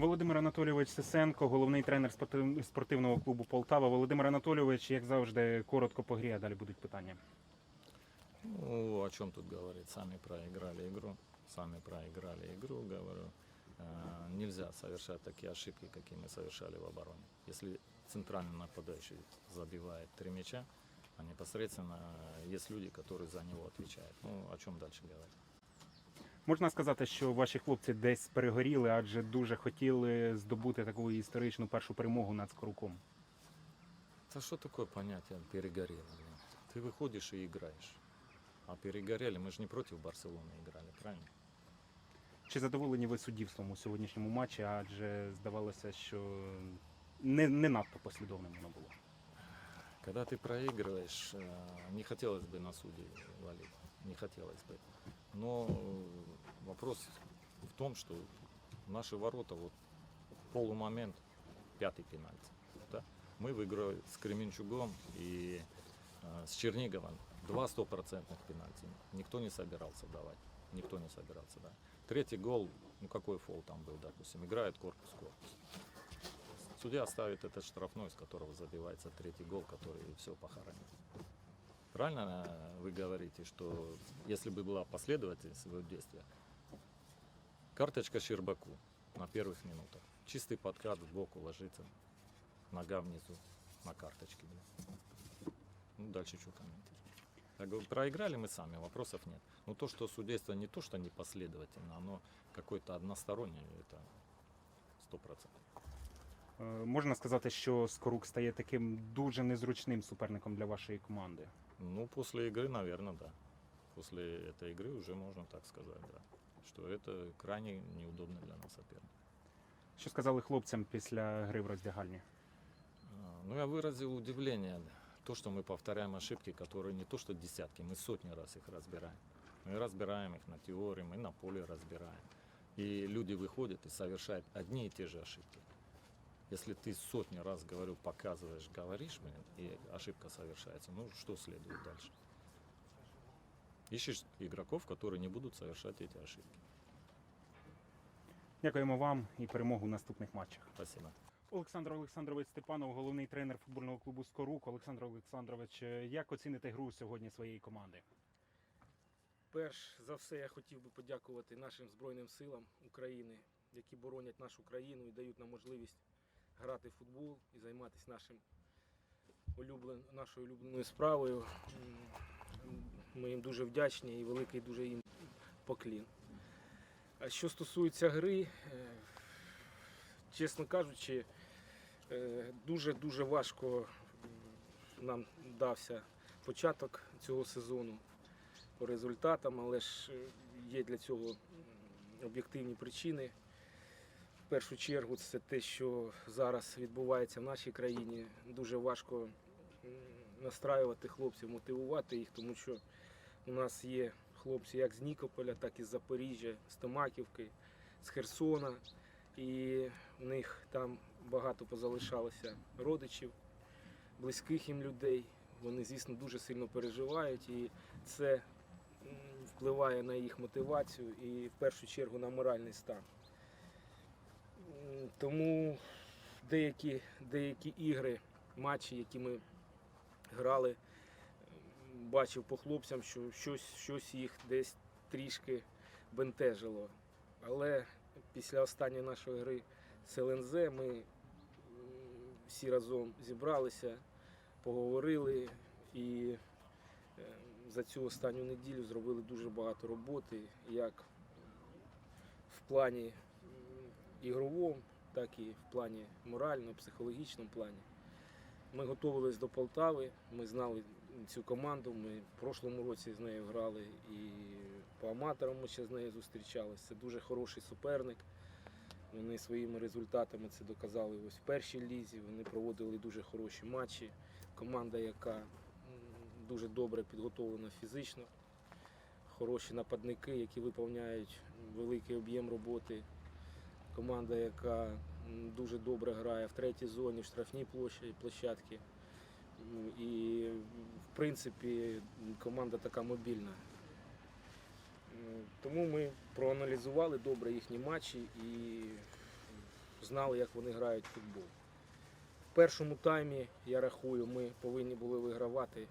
Володимир Анатолійович Сисенко, головний тренер спортив- спортивного клубу Полтава. Володимир Анатолійович, як завжди, коротко по грі, а далі будуть питання. Ну, о чем тут говорить? Сами проиграли игру. Сами проиграли игру, говорю. Э, Нельзя совершать такие ошибки, какие мы совершали в обороне. Если центральный нападающий забивает три мяча, а непосредственно есть люди, которые за него отвечают. Ну, о чем дальше говорить? Можна сказати, що ваші хлопці десь перегоріли, адже дуже хотіли здобути таку історичну першу перемогу над Скоруком. Да что такое понятие перегорело? блин? Ты выходишь и играешь. А перегорели, мы же не против Барселоны играли, правильно? Чи задоволені ви суддівством у сьогоднішньому матчі? Адже здавалося, що не, не надто послідовним воно було. Когда ты проигрываешь, э, не хотелось бы на судей валить, не хотелось бы. Но э, вопрос в том, что наши ворота, вот полумомент, пятый пенальти. Да? Мы выиграли с Кременчугом и э, с Черниговым два стопроцентных пенальти. Никто не собирался давать. Никто не собирался давать. Третий гол, ну какой фол там был, допустим, играет корпус-корпус. Судья ставит этот штрафной, с которого забивается третий гол, который все похоронит. Правильно э, вы говорите, что если бы была последовательность своего действия, карточка Щербаку на первых минутах, чистый подкат в бок ложится, нога внизу на карточке. Ну, дальше что комментировать? Я говорю, проиграли мы сами, вопросов нет. Но то, что судейство не то, что непоследовательно, оно какое-то одностороннее, это сто процентов. Е, Можна сказати, що Скорук стає таким дуже незручним суперником для вашої команди. Ну, после игры, наверное, да. После этой игры уже можно так сказать, да. Что это крайне неудобно для нас соперник. Що сказали хлопцям після гри в роздягальні? А, Ну, я выразил удивление. То, что мы повторяем ошибки, которые не то что десятки, мы сотни раз их разбираем. Мы разбираем их на теории, мы на поле разбираем. И люди выходят и совершают одни и те же ошибки. Если ты сотни раз, говорю, показываешь, говоришь, блин, и ошибка совершается, ну что следует дальше? Ищешь игроков, которые не будут совершать эти ошибки. Дякуємо вам і перемогу в наступних матчах. Спасибо. Олександр Олександрович Степанов, головний тренер футбольного клубу Скорук. Олександр Олександрович, е, як оціните гру сьогодні своєї команди? Перш за все, я хотів би подякувати нашим Збройним силам України, які боронять нашу країну і дають нам можливість грати в футбол і займатися нашим улюблен... нашою улюбленою справою. Ми їм дуже вдячні і великий дуже їм поклін. А що стосується гри, е, чесно кажучи, е, дуже-дуже важко нам дався початок цього сезону по результатам, але ж е, є для цього об'єктивні причини. Першу чергу це те, що зараз відбувається в нашій країні. Дуже важко настраювати хлопців, мотивувати їх, тому що у нас є хлопці як з Нікополя, так і з Запоріжжя, з Томаківки, з Херсона. І в них там багато позалишалося родичів, близьких їм людей. Вони, звісно, дуже сильно переживають, і це впливає на їх мотивацію і в першу чергу на моральний стан. Тому деякі, деякі ігри, матчі, які ми грали, бачив по хлопцям, що щось, щось їх десь трішки бентежило. Але після останньої нашої гри з ЛНЗ ми всі разом зібралися, поговорили і е, за цю останню неділю зробили дуже багато роботи, як в плані ігровому, так і в плані морально, психологічному плані. Ми готувалися до Полтави, ми знали цю команду. Ми в прошлому році з нею грали і по аматорам ми ще з нею зустрічалися. Це дуже хороший суперник. Вони своїми результатами це доказали ось в першій лізі. Вони проводили дуже хороші матчі. Команда, яка дуже добре підготовлена фізично, хороші нападники, які виповняють великий об'єм роботи. Команда, яка дуже добре грає в третій зоні, в штрафній площі, площадці. І, в принципі, команда така мобільна. Тому ми проаналізували добре їхні матчі і знали, як вони грають в футбол. В першому таймі, я рахую, ми повинні були вигравати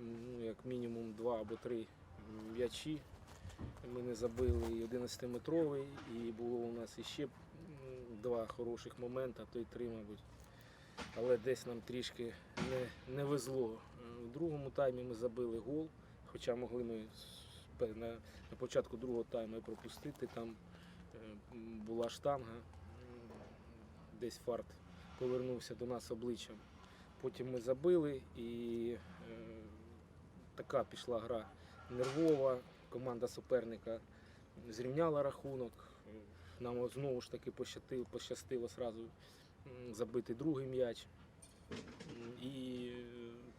ну, як мінімум два або три м'ячі. Ми не забили і 11-метровий, і було у нас іще два хороших моменти, то й три, мабуть. Але десь нам трішки не, не везло. Е, У другому таймі ми забили гол, хоча могли ми на, на початку другого тайму пропустити. Там е, була штанга, десь фарт повернувся до нас обличчям. Потім ми забили і е, така пішла гра нервова. Команда суперника зрівняла рахунок. Нам знову ж таки пощастило, пощастило сразу забити другий м'яч. І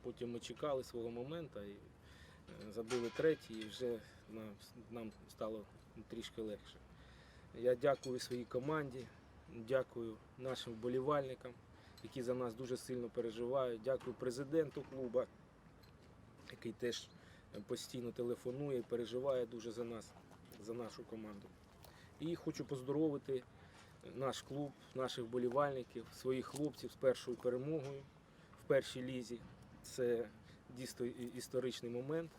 потім ми чекали свого моменту і е, забили третій, і вже нам, нам стало трішки легше. Я дякую своїй команді, дякую нашим вболівальникам, які за нас дуже сильно переживають. Дякую президенту клубу, який теж постійно телефонує переживає дуже за нас, за нашу команду. І хочу поздоровити наш клуб, наших вболівальників, своїх хлопців з першою перемогою в першій лізі. Це дійсно історичний момент.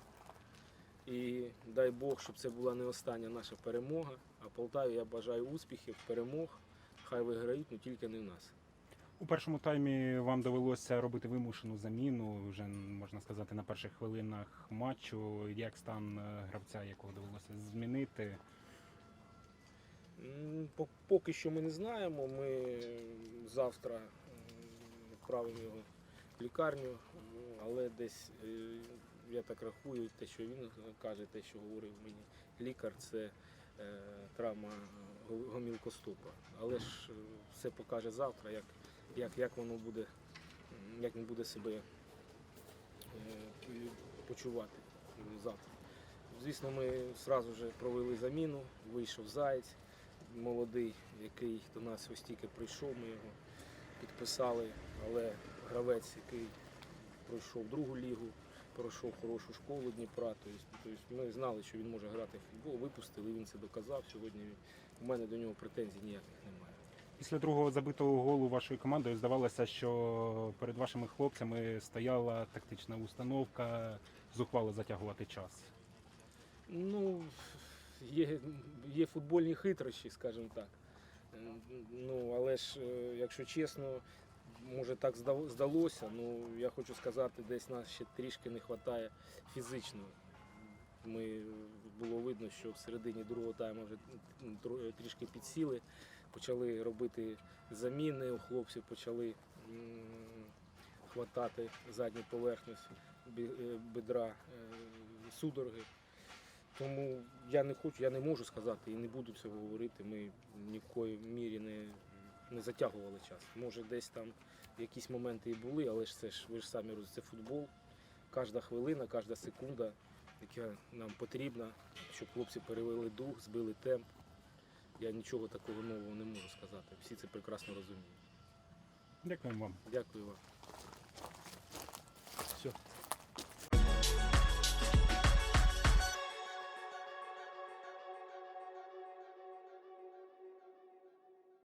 І дай Бог, щоб це була не остання наша перемога. А Полтаві я бажаю успіхів, перемог. Хай виграють, але тільки не в нас. У першому таймі вам довелося робити вимушену заміну, вже можна сказати, на перших хвилинах матчу. Як стан е, гравця, якого довелося змінити? Поки що ми не знаємо. Ми завтра відправимо його в лікарню, але десь е, я так рахую, те, що він каже, те, що говорив мені лікар, це е, травма го- гомілкостопа. Але ж е, все покаже завтра, як, як, як воно буде, як він буде себе е, почувати завтра. Звісно, ми одразу вже провели заміну, вийшов Заєць, молодий, який до нас ось тільки прийшов, ми його підписали, але гравець, який пройшов другу лігу, пройшов хорошу школу Дніпра. Тобто ми знали, що він може грати в футбол, випустили, він це доказав. Сьогодні у мене до нього претензій ніяких немає. Після другого забитого голу вашою командою здавалося, що перед вашими хлопцями стояла тактична установка, зухвало затягувати час. Ну, є, є футбольні хитрощі, скажімо так. Ну, але ж, е, якщо чесно, може так здалося, ну я хочу сказати, десь нас ще трішки не вистачає фізично. Ми було видно, що в середині другого тайму вже трішки підсіли, почали робити заміни, у хлопців почали хватати задню поверхню бі- е, бедра, е, судороги. Тому я не хочу, я не можу сказати і не буду цього говорити. Ми ні в коїй мірі не, не затягували час. Може, десь там якісь моменти і були, але ж це ж ви ж самі розумієте, це футбол. Кожна хвилина, кожна секунда, яка нам потрібна, щоб хлопці перевели дух, збили темп. Я нічого такого нового не можу сказати. Всі це прекрасно розуміють. Дякуємо вам. Дякую вам. Все.